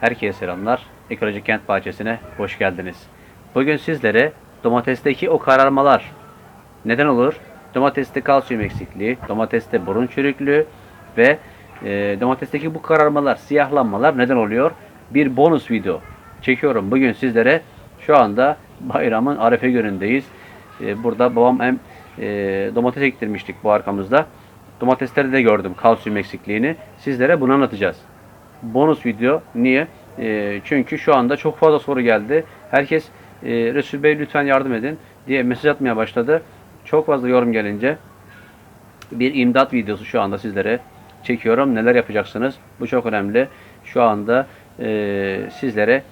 Herkese selamlar. Ekolojik Kent Bahçesi'ne hoş geldiniz. Bugün sizlere domatesteki o kararmalar neden olur? Domateste kalsiyum eksikliği, domateste burun çürüklüğü ve e, domatesteki bu kararmalar, siyahlanmalar neden oluyor? Bir bonus video çekiyorum bugün sizlere. Şu anda bayramın arefe günündeyiz. E, burada babam hem e, domates ektirmiştik bu arkamızda. Domateslerde de gördüm kalsiyum eksikliğini. Sizlere bunu anlatacağız bonus video. Niye? Ee, çünkü şu anda çok fazla soru geldi. Herkes e, Resul Bey lütfen yardım edin diye mesaj atmaya başladı. Çok fazla yorum gelince bir imdat videosu şu anda sizlere çekiyorum. Neler yapacaksınız? Bu çok önemli. Şu anda e, sizlere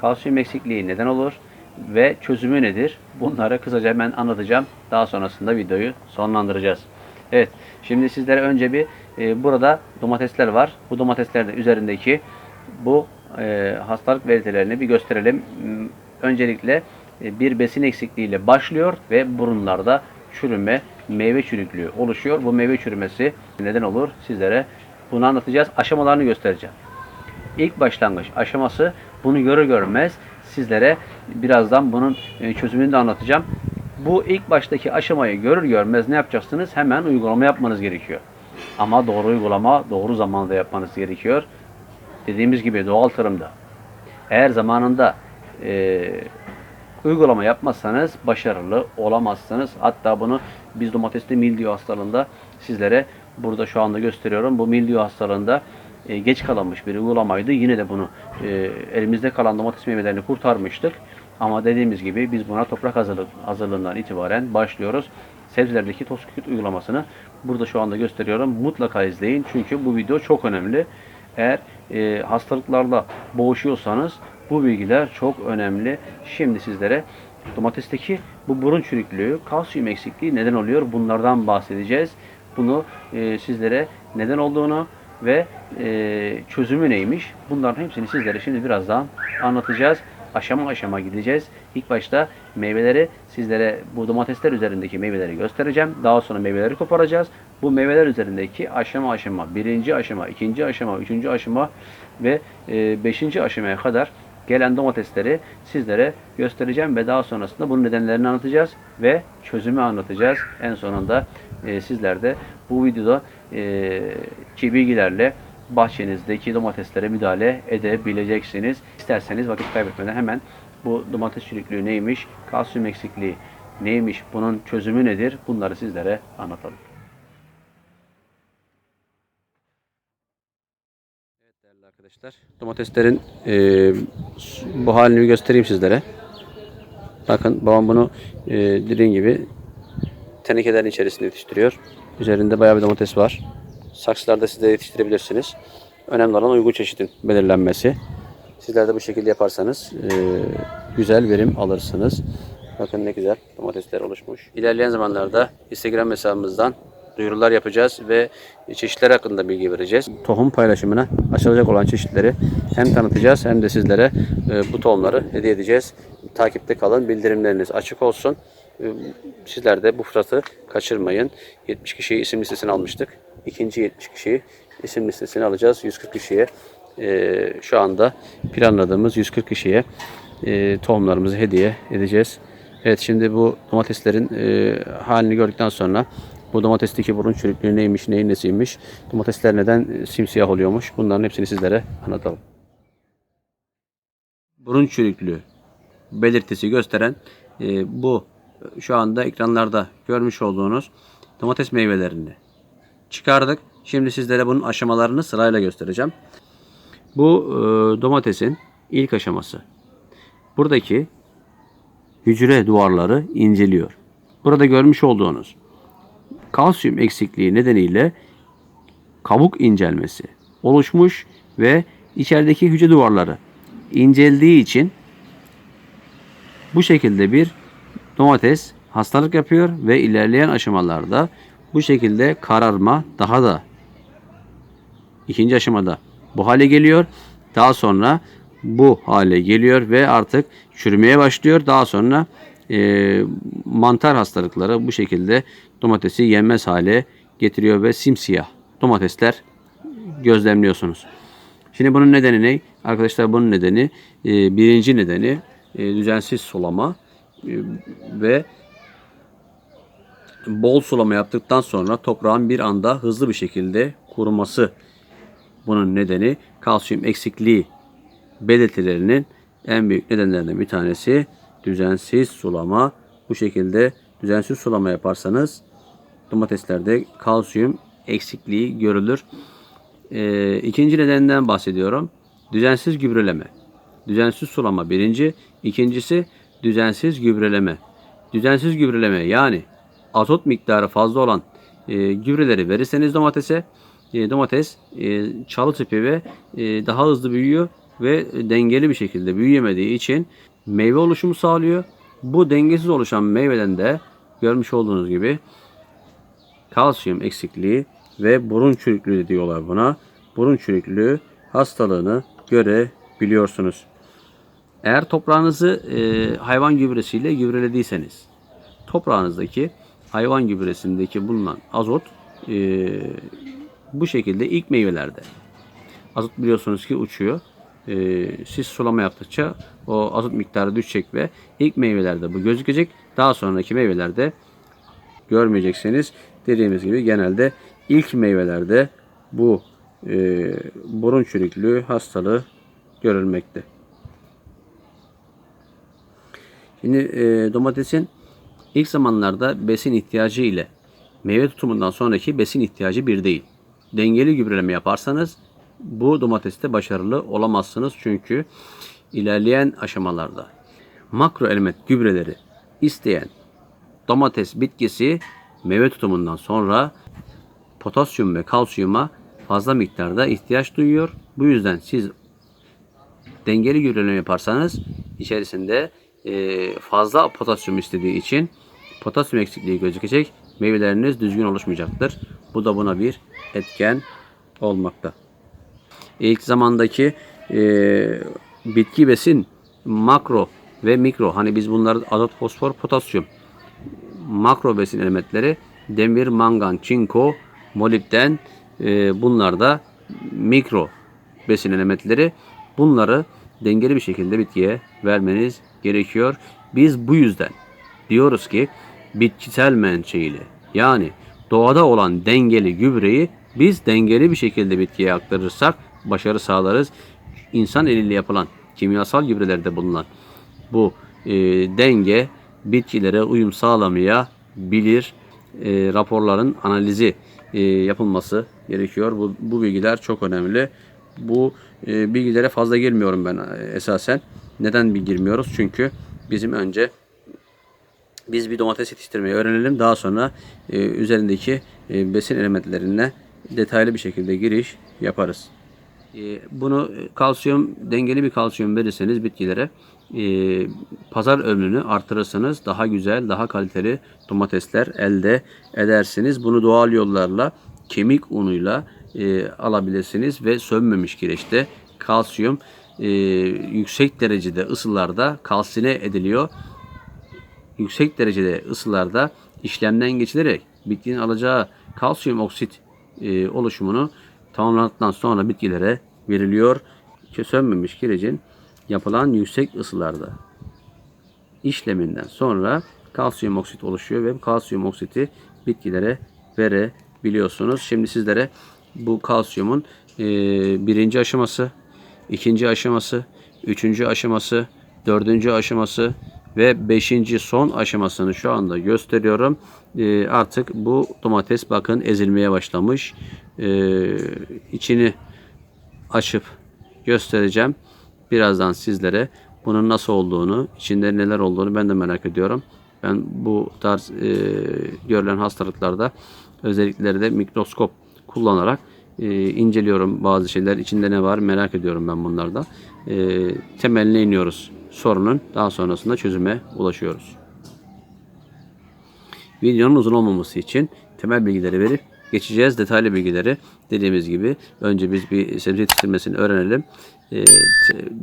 kalsiyum eksikliği neden olur ve çözümü nedir? Bunları kısaca hemen anlatacağım. Daha sonrasında videoyu sonlandıracağız. Evet, şimdi sizlere önce bir e, burada domatesler var. Bu domateslerin üzerindeki bu e, hastalık belirtilerini bir gösterelim. M, Öncelikle e, bir besin eksikliğiyle başlıyor ve burunlarda çürüme, meyve çürüklüğü oluşuyor. Bu meyve çürümesi neden olur? Sizlere bunu anlatacağız. Aşamalarını göstereceğim. İlk başlangıç aşaması bunu görür görmez sizlere birazdan bunun e, çözümünü de anlatacağım. Bu ilk baştaki aşamayı görür görmez ne yapacaksınız? Hemen uygulama yapmanız gerekiyor. Ama doğru uygulama doğru zamanda yapmanız gerekiyor. Dediğimiz gibi doğal tarımda. Eğer zamanında e, uygulama yapmazsanız başarılı olamazsınız. Hatta bunu biz domatesli mildiyo hastalığında sizlere burada şu anda gösteriyorum. Bu mildiyo hastalığında e, geç kalınmış bir uygulamaydı. Yine de bunu e, elimizde kalan domates meyvelerini kurtarmıştık. Ama dediğimiz gibi biz buna toprak hazırlığından itibaren başlıyoruz. Sebzelerdeki toz uygulamasını burada şu anda gösteriyorum. Mutlaka izleyin çünkü bu video çok önemli. Eğer e, hastalıklarla boğuşuyorsanız bu bilgiler çok önemli. Şimdi sizlere domatesteki bu burun çürüklüğü, kalsiyum eksikliği neden oluyor? Bunlardan bahsedeceğiz. Bunu e, sizlere neden olduğunu ve e, çözümü neymiş? Bunların hepsini sizlere şimdi birazdan anlatacağız. Aşama aşama gideceğiz. İlk başta meyveleri sizlere bu domatesler üzerindeki meyveleri göstereceğim. Daha sonra meyveleri koparacağız. Bu meyveler üzerindeki aşama aşama, birinci aşama, ikinci aşama, üçüncü aşama ve e, beşinci aşamaya kadar gelen domatesleri sizlere göstereceğim ve daha sonrasında bunun nedenlerini anlatacağız ve çözümü anlatacağız. En sonunda e, sizler de bu videoda e, ki bilgilerle bahçenizdeki domateslere müdahale edebileceksiniz. İsterseniz vakit kaybetmeden hemen bu domates çürüklüğü neymiş, kalsiyum eksikliği neymiş, bunun çözümü nedir bunları sizlere anlatalım. Evet değerli arkadaşlar, domateslerin e, bu halini göstereyim sizlere. Bakın babam bunu e, dediğim gibi tenekelerin içerisinde yetiştiriyor. Üzerinde bayağı bir domates var. Saksılarda siz de yetiştirebilirsiniz. Önemli olan uygun çeşidin belirlenmesi. Sizler de bu şekilde yaparsanız e, güzel verim alırsınız. Bakın ne güzel domatesler oluşmuş. İlerleyen zamanlarda Instagram hesabımızdan duyurular yapacağız ve çeşitler hakkında bilgi vereceğiz. Tohum paylaşımına açılacak olan çeşitleri hem tanıtacağız hem de sizlere e, bu tohumları hediye edeceğiz. Takipte kalın, bildirimleriniz açık olsun. E, Sizler de bu fırsatı kaçırmayın. 70 kişiyi isim listesine almıştık. İkinci 70 kişiyi isim listesine alacağız. 140 kişiye e, şu anda planladığımız 140 kişiye e, tohumlarımızı hediye edeceğiz. Evet şimdi bu domateslerin e, halini gördükten sonra bu domatesteki burun çürüklüğü neymiş, neyin nesiymiş, domatesler neden e, simsiyah oluyormuş bunların hepsini sizlere anlatalım. Burun çürüklüğü belirtisi gösteren e, bu şu anda ekranlarda görmüş olduğunuz domates meyvelerini çıkardık. Şimdi sizlere bunun aşamalarını sırayla göstereceğim. Bu e, domatesin ilk aşaması. Buradaki hücre duvarları inceliyor. Burada görmüş olduğunuz kalsiyum eksikliği nedeniyle kabuk incelmesi oluşmuş ve içerideki hücre duvarları inceldiği için bu şekilde bir domates hastalık yapıyor ve ilerleyen aşamalarda bu şekilde kararma daha da ikinci aşamada bu hale geliyor. Daha sonra bu hale geliyor ve artık çürümeye başlıyor. Daha sonra e, mantar hastalıkları bu şekilde domatesi yenmez hale getiriyor ve simsiyah domatesler gözlemliyorsunuz. Şimdi bunun nedeni ne? Arkadaşlar bunun nedeni e, birinci nedeni e, düzensiz sulama ve bol sulama yaptıktan sonra toprağın bir anda hızlı bir şekilde kuruması. Bunun nedeni kalsiyum eksikliği belirtilerinin en büyük nedenlerinden bir tanesi düzensiz sulama. Bu şekilde düzensiz sulama yaparsanız domateslerde kalsiyum eksikliği görülür. Ee, ikinci nedenden bahsediyorum. Düzensiz gübreleme. Düzensiz sulama birinci. İkincisi düzensiz gübreleme. Düzensiz gübreleme yani azot miktarı fazla olan e, gübreleri verirseniz domatese e, domates e, çalı tipi ve e, daha hızlı büyüyor ve dengeli bir şekilde büyüyemediği için meyve oluşumu sağlıyor. Bu dengesiz oluşan meyveden de görmüş olduğunuz gibi kalsiyum eksikliği ve burun çürüklüğü diyorlar buna. Burun çürüklüğü hastalığını görebiliyorsunuz. Eğer toprağınızı e, hayvan gübresiyle gübrelediyseniz toprağınızdaki hayvan gübresindeki bulunan azot e, bu şekilde ilk meyvelerde. Azot biliyorsunuz ki uçuyor. E, siz sulama yaptıkça o azot miktarı düşecek ve ilk meyvelerde bu gözükecek. Daha sonraki meyvelerde görmeyeceksiniz. Dediğimiz gibi genelde ilk meyvelerde bu e, burun çürüklüğü hastalığı görülmekte. Şimdi e, domatesin ilk zamanlarda besin ihtiyacı ile meyve tutumundan sonraki besin ihtiyacı bir değil. Dengeli gübreleme yaparsanız bu domateste başarılı olamazsınız çünkü ilerleyen aşamalarda makro element gübreleri isteyen domates bitkisi meyve tutumundan sonra potasyum ve kalsiyuma fazla miktarda ihtiyaç duyuyor. Bu yüzden siz dengeli gübreleme yaparsanız içerisinde fazla potasyum istediği için potasyum eksikliği gözükecek. Meyveleriniz düzgün oluşmayacaktır. Bu da buna bir etken olmakta. İlk zamandaki e, bitki besin makro ve mikro hani biz bunları azot, fosfor, potasyum makro besin elementleri demir, mangan, çinko, molibden e, bunlar da mikro besin elementleri. Bunları dengeli bir şekilde bitkiye vermeniz gerekiyor. Biz bu yüzden diyoruz ki bitkisel menşeili yani doğada olan dengeli gübreyi biz dengeli bir şekilde bitkiye aktarırsak başarı sağlarız. İnsan eliyle yapılan kimyasal gübrelerde bulunan bu e, denge bitkilere uyum sağlamayabilir. E, raporların analizi e, yapılması gerekiyor. Bu, bu bilgiler çok önemli. Bu e, bilgilere fazla girmiyorum ben e, esasen. Neden bir girmiyoruz? Çünkü bizim önce biz bir domates yetiştirmeyi öğrenelim. Daha sonra e, üzerindeki e, besin elementlerine detaylı bir şekilde giriş yaparız. E, bunu e, kalsiyum dengeli bir kalsiyum verirseniz bitkilere e, pazar ömrünü artırırsanız daha güzel, daha kaliteli domatesler elde edersiniz. Bunu doğal yollarla kemik unuyla e, alabilirsiniz ve sönmemiş kireçte kalsiyum e, yüksek derecede ısılarda kalsine ediliyor. Yüksek derecede ısılarda işlemden geçilerek bitkinin alacağı kalsiyum oksit e, oluşumunu tamamlandıktan sonra bitkilere veriliyor. Sönmemiş kirecin yapılan yüksek ısılarda işleminden sonra kalsiyum oksit oluşuyor ve kalsiyum oksiti bitkilere verebiliyorsunuz. Şimdi sizlere bu kalsiyumun e, birinci aşaması, ikinci aşaması, üçüncü aşaması, dördüncü aşaması ve beşinci son aşamasını şu anda gösteriyorum. E, artık bu domates bakın ezilmeye başlamış. E, içini açıp göstereceğim. Birazdan sizlere bunun nasıl olduğunu, içinde neler olduğunu ben de merak ediyorum. Ben bu tarz e, görülen hastalıklarda özellikleri de mikroskop kullanarak e, inceliyorum bazı şeyler. içinde ne var merak ediyorum ben bunlarda. E, temeline iniyoruz sorunun. Daha sonrasında çözüme ulaşıyoruz. Videonun uzun olmaması için temel bilgileri verip geçeceğiz. Detaylı bilgileri dediğimiz gibi önce biz bir sebze yetiştirmesini öğrenelim. E,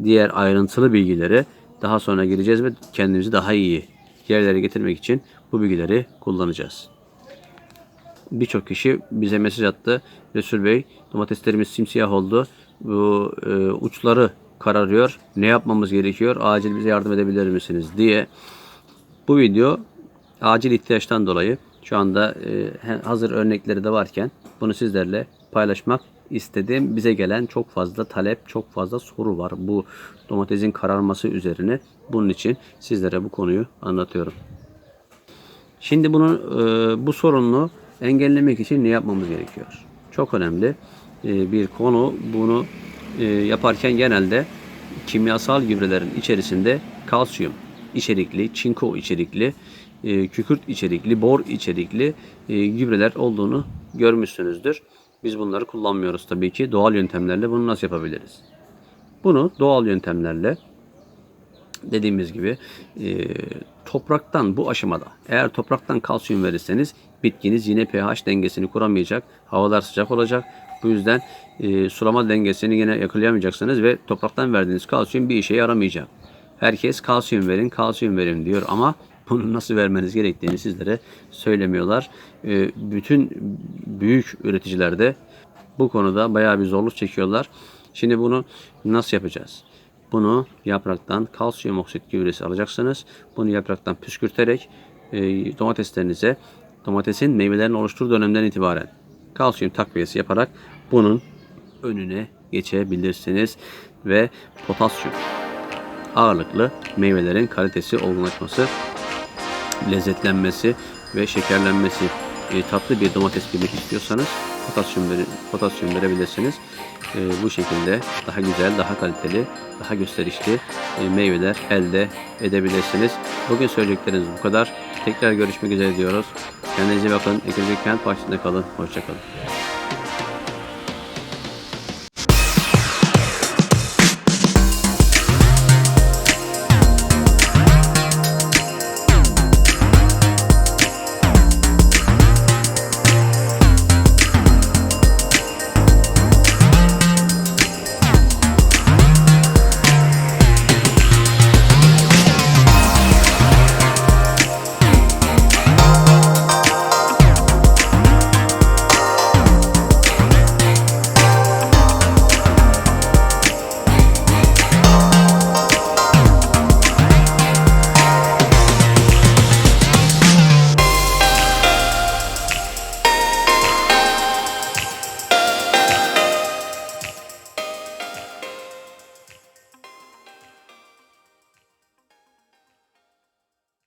diğer ayrıntılı bilgileri daha sonra gireceğiz ve kendimizi daha iyi yerlere getirmek için bu bilgileri kullanacağız. Birçok kişi bize mesaj attı. Resul Bey domateslerimiz simsiyah oldu. Bu e, uçları kararıyor. Ne yapmamız gerekiyor? Acil bize yardım edebilir misiniz diye. Bu video acil ihtiyaçtan dolayı şu anda e, hazır örnekleri de varken bunu sizlerle paylaşmak istedim. Bize gelen çok fazla talep, çok fazla soru var bu domatesin kararması üzerine. Bunun için sizlere bu konuyu anlatıyorum. Şimdi bunu e, bu sorunu engellemek için ne yapmamız gerekiyor? Çok önemli e, bir konu. Bunu e, yaparken genelde kimyasal gübrelerin içerisinde kalsiyum içerikli, çinko içerikli, e, kükürt içerikli, bor içerikli gübreler olduğunu görmüşsünüzdür. Biz bunları kullanmıyoruz tabii ki. Doğal yöntemlerle bunu nasıl yapabiliriz? Bunu doğal yöntemlerle dediğimiz gibi topraktan bu aşamada eğer topraktan kalsiyum verirseniz bitkiniz yine pH dengesini kuramayacak. Havalar sıcak olacak. Bu yüzden e, sulama dengesini yine yakalayamayacaksınız ve topraktan verdiğiniz kalsiyum bir işe yaramayacak. Herkes kalsiyum verin, kalsiyum verin diyor ama bunu nasıl vermeniz gerektiğini sizlere söylemiyorlar. E, bütün büyük üreticiler de bu konuda bayağı bir zorluk çekiyorlar. Şimdi bunu nasıl yapacağız? Bunu yapraktan kalsiyum oksit gübresi alacaksınız. Bunu yapraktan püskürterek e, domateslerinize domatesin meyvelerin oluşturduğu dönemden itibaren kalsiyum takviyesi yaparak bunun önüne geçebilirsiniz ve potasyum ağırlıklı meyvelerin kalitesi olgunlaşması, lezzetlenmesi ve şekerlenmesi e, tatlı bir domates yemek istiyorsanız potasyum veri- potasyum verebilirsiniz. E, bu şekilde daha güzel, daha kaliteli, daha gösterişli e, meyveler elde edebilirsiniz. Bugün söyleyeceklerimiz bu kadar. Tekrar görüşmek üzere diyoruz. Kendinize bakın. Ekibik Kent Bahçesi'nde kalın. Hoşçakalın.